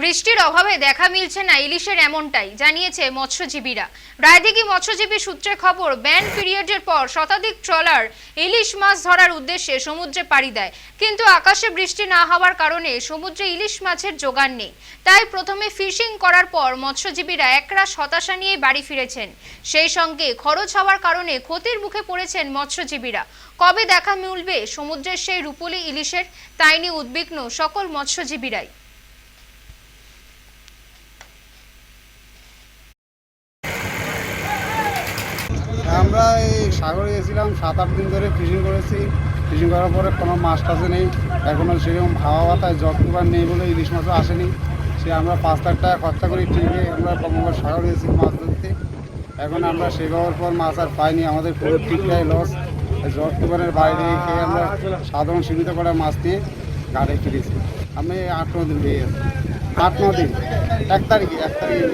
বৃষ্টির অভাবে দেখা মিলছে না, ইলিশের এমনটাই, জানিয়েছে মৎস্যজীবীরা। রায়দিঘি মৎস্যজীবী সূত্রে খবর, ব্যান পিরিয়ডের পর শতাধিক ট্রলার ইলিশ মাছ ধরার উদ্দেশ্যে সমুদ্রে পাড়ি দেয়। কিন্তু আকাশে বৃষ্টি না হওয়ার কারণে সমুদ্রে ইলিশ মাছের জোগান নেই। তাই প্রথমে ফিশিং করার পর মৎস্যজীবীরা একরাশ হতাশা নিয়ে বাড়ি ফিরেছেন। সেই সঙ্গে খরচ হওয়ার কারণে ক্ষতির মুখে পড়েছেন মৎস্যজীবীরা। কবে দেখা মিলবে সমুদ্রের সেই রূপলি ইলিশের? তাই নিয়ে উদ্বিগ্ন সকল মৎস্যজীবীরাই। আমরা এই সাগরে গেছিলাম সাত আট দিন ধরে ফিশিং করেছি। ফিশিং করার পরে কোনো মাছ টাছে নেই। এখনও সেরকম হাওয়া বাতায় জগ তুবার নেই বলে ইলিশ মাছও আসেনি। সে আমরা পাঁচ লাখ টাকা খরচা করি ঠিকই আমরা কমঙ্গল সাগর গেছি মাছ ধরতে। এখন আমরা সে পাওয়ার পর মাছ আর পাইনি। আমাদের পুরো ঠিকটাই লস জগ তুবারের বাইরে খেয়ে আমরা সাধারণ সীমিত করা মাছ নিয়ে ঘাটে ফিরেছি। আমি আট ন দিন পেয়ে আট ন দিন। এক তারিখে এক তারিখে